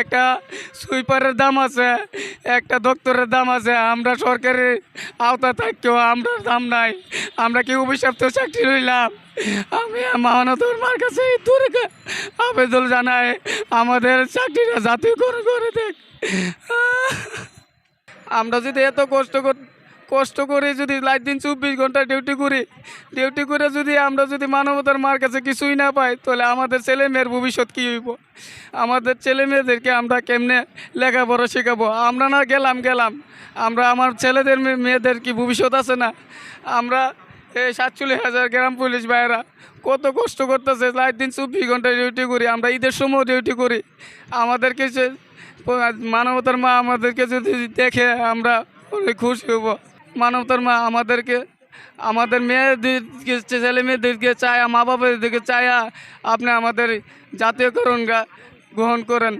একটা সুইপারের দাম আছে, একটা দপ্তরের দাম আছে, আমরা সরকারের আওতা থাকতেও আমরা দাম নাই, আমরা কি অভিশপ্ত চাকরি রইলাম আমি মহানতর মার কাছে আবেদন জানাই, আমাদের চাকরিটা জাতীয়করণ করে দেখ। আমরা যদি এত কষ্ট কর কষ্ট করে যদি লাইট দিন চব্বিশ ঘণ্টা ডিউটি করি ডিউটি করে যদি আমরা যদি মানবতার মার কাছে কিছুই না পাই, তাহলে আমাদের ছেলে মেয়ের ভবিষ্যৎ কী হইব? আমাদের ছেলে মেয়েদেরকে আমরা কেমনে লেখাপড়া শেখাবো? আমরা না গেলাম গেলাম। আমরা আমার ছেলেদের মেয়েদের কি ভবিষ্যৎ আছে না? আমরা এই সাতচল্লিশ হাজার গ্রাম পুলিশ ভাইয়েরা কত কষ্ট করতেছে, লাইট দিন চব্বিশ ঘণ্টা ডিউটি করি, আমরা ঈদের সময় ডিউটি করি। আমাদেরকে মানবতার মা আমাদেরকে যদি দেখে আমরা অনেক খুশি হব। মানবতার মা আমাদেরকে, আমাদের মেয়েদেরকে ছেলে মেয়েদেরকে চায়া, মা বাবাদেরকে চায়া আপনি আমাদের জাতীয়করণ গ্রহণ করেন।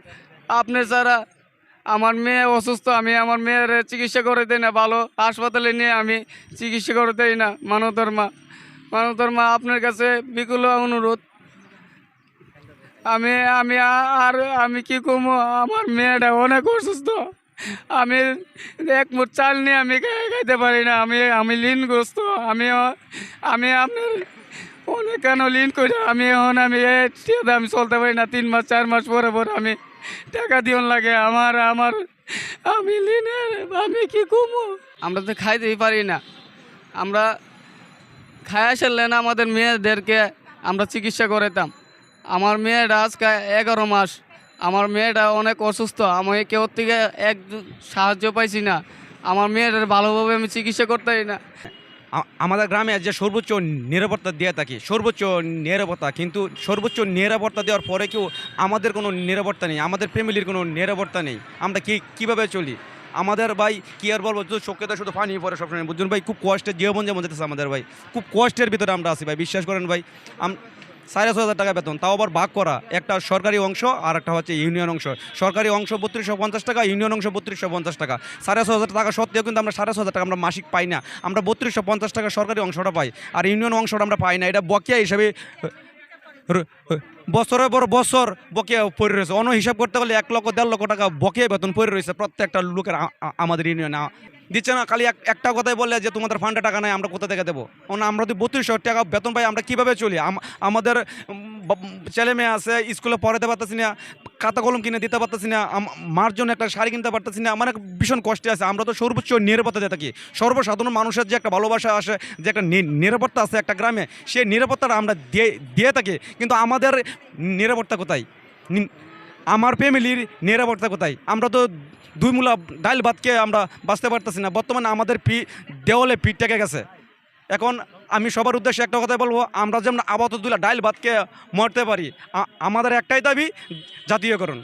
আপনি ছাড়া আমার মেয়ে অসুস্থ, আমি আমার মেয়ের চিকিৎসা করে দেই না, ভালো হাসপাতালে নিয়ে আমি চিকিৎসা করে দেই না মানবতার মা মানবতার মা আপনার কাছে বিকুল অনুরোধ। আমি আমি, আর, আমি কি করব? আমার মেয়েটা অনেক অসুস্থ। আমি এক মুঠ চাল নিয়ে আমি খাই- খাইতে পারি না। আমি আমি ঋণগ্রস্ত আমি আমি আপনার অনেক কেন ঋণ করে? আমি এখন আমি আমি চলতে পারি না। তিন মাস, চার মাস পরে পরে আমি টাকা দিওন লাগে। আমার আমার, আমি ঋণের আমি কি করব আমরা তো খাইতেই পারি না। আমরা খায়া সারলেন আমাদের মেয়েদেরকে আমরা চিকিৎসা করাতাম আমার মেয়েটা আজকে এগারো মাস আমার মেয়েটা অনেক অসুস্থ, আমি কেউ থেকে এক সাহায্য পাইছি না। আমার মেয়েটার ভালোভাবে আমি চিকিৎসা করতে পারি না। আমাদের গ্রামে যে সর্বোচ্চ নিরাপত্তা দিয়ে থাকি, সর্বোচ্চ নিরাপত্তা, কিন্তু সর্বোচ্চ নিরাপত্তা দেওয়ার পরে কেউ আমাদের কোনো নিরাপত্তা নেই, আমাদের ফ্যামিলির কোনো নিরাপত্তা নেই। আমরা কি, কীভাবে চলি? আমাদের ভাই, কি আর বলব তো চোখে শুধু পানি পরে সবসময়। বুঝুন ভাই? খুব কষ্টের জীবন যেমন যেতেছে আমাদের ভাই, খুব কষ্টের ভিতরে আমরা আছি ভাই, বিশ্বাস করেন ভাই। সাড়ে ছ হাজার টাকা বেতন। তাও আবার ভাগ করা। একটা সরকারি অংশ আর একটা হচ্ছে ইউনিয়ন অংশ। সরকারি অংশ বত্রিশশো পঞ্চাশ টাকা, ইউনিয়ন অংশ বত্রিশশো পঞ্চাশ টাকা। সাড়ে ছ হাজার টাকা সত্ত্বেও কিন্তু আমরা সাড়ে ছ হাজার টাকা আমরা মাসিক পাই না। আমরা বত্রিশশো পঞ্চাশ টাকা সরকারি অংশটা পাই আর ইউনিয়ন অংশটা আমরা পাই না। এটা বকেয়া হিসাবে বছরের পর বছর বকেয়া পড়ে রয়েছে। অন্য হিসাব করতে গেলে এক লক্ষ, দেড় লক্ষ টাকা বকেয়া বেতন পড়ে রয়েছে প্রত্যেকটা লোকের আমাদের ইউনিয়নে। দিচ্ছে না, খালি এক একটা কথাই বলে যে তোমাদের ফান্ডে টাকা নাই, আমরা কোথা থেকে দেবো? আমরা যদি বত্রিশশো টাকা বেতন পাই, আমরা কীভাবে চলি? আম- আমাদের ছেলে মেয়ে আছে, স্কুলে পড়াতে পারতেছি না, খাতা কলম কিনে দিতে পারতেছি না মার জন্য একটা শাড়ি কিনতে পারতেছি না, আমার ভীষণ কষ্টে আছে, আমরা তো সর্বোচ্চ নিরাপত্তা দিয়ে থাকি। সর্বসাধারণ মানুষের যে একটা ভালোবাসা আসে, যে একটা নিরাপত্তা আছে একটা গ্রামে, সেই নিরাপত্তাটা আমরা দিয়ে দিয়ে থাকি। কিন্তু আমাদের নিরাপত্তা কোথায়? আমার ফ্যামিলির নিরাপত্তা কোথায়? আমরা তো দুই মূলা ডাইল ভাতকে আমরা বাঁচতে পারতেছি না। বর্তমানে আমাদের পি দেওয়ালে পিঠ টেকে গেছে। এখন আমি সবার উদ্দেশ্যে একটা কথাই বলব, আমরা যেমন আপাতত দুলা ডাইল ভাতকে মরতে পারি আমাদের একটাই দাবি জাতীয়করণ।